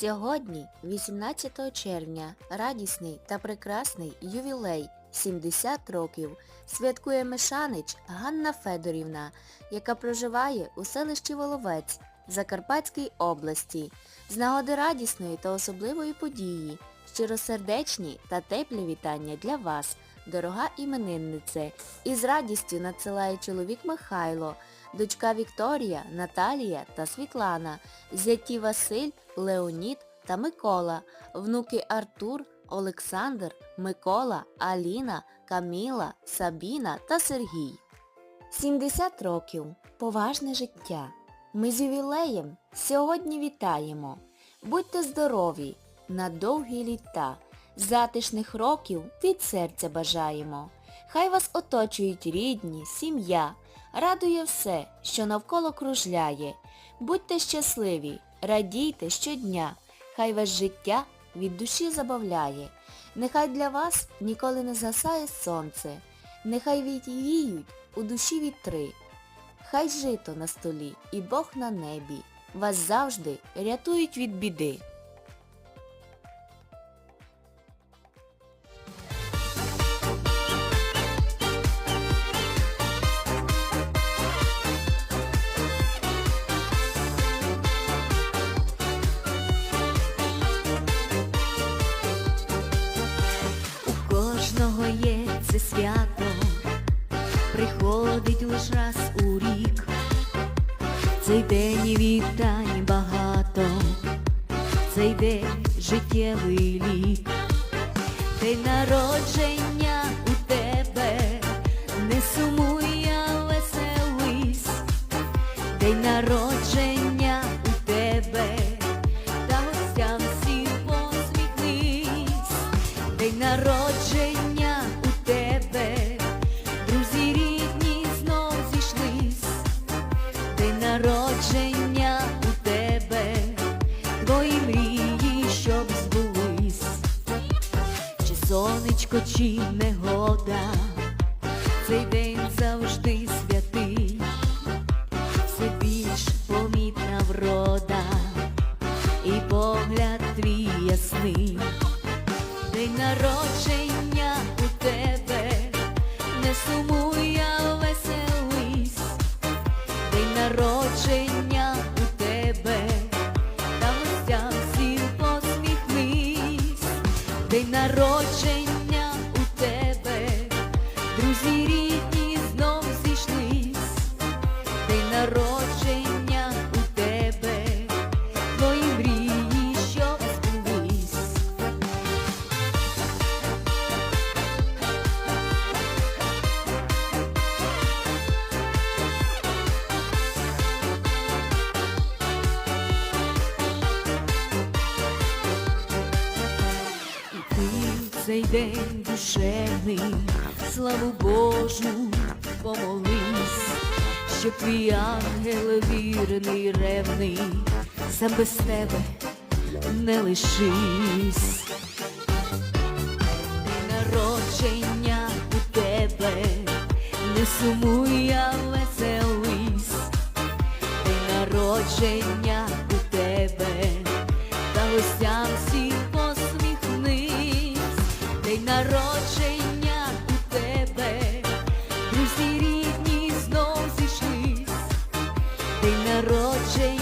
Сьогодні, 18 червня, радісний та прекрасний ювілей. 70 років. Святкує Мишанич Ганна Федорівна, яка проживає у селищі Воловець Закарпатській області. З нагоди радісної та особливої події, щиросердечні та теплі вітання для вас, дорога імениннице. Із радістю надсилає чоловік Михайло, дочка Вікторія, Наталія та Світлана, зяті Василь, Леонід та Микола, внуки Артур, Олександр, Микола, Аліна, Каміла, Сабіна та Сергій. 70 років. Поважне життя. Ми з ювілеєм сьогодні вітаємо. Будьте здорові, на довгі літа. Затишних років від серця бажаємо. Хай вас оточують рідні, сім'я. Радує все, що навколо кружляє. Будьте щасливі, радійте щодня. Хай вас життя від душі забавляє. Нехай для вас ніколи не згасає сонце. Нехай віють у душі вітри. Хай жито на столі і Бог на небі. Вас завжди рятують від біди. У кожного є це свято, приходить лиш раз. Цей день і вітань багато, цей день життєвий лік. День народження народження у тебе, твої мрії, щоб збулись. Чи сонечко, чи негода, цей день завжди святий, все більш помітна врода, День народження цей день душевний, славу Божу помолись, щоб твій ангел вірний, ревний, сам без тебе не лишись. Народження у тебе, не сумуй, а веселись. Народження у тебе, та гостям народження у тебе, друзі рідні знов зійшлись, день народження.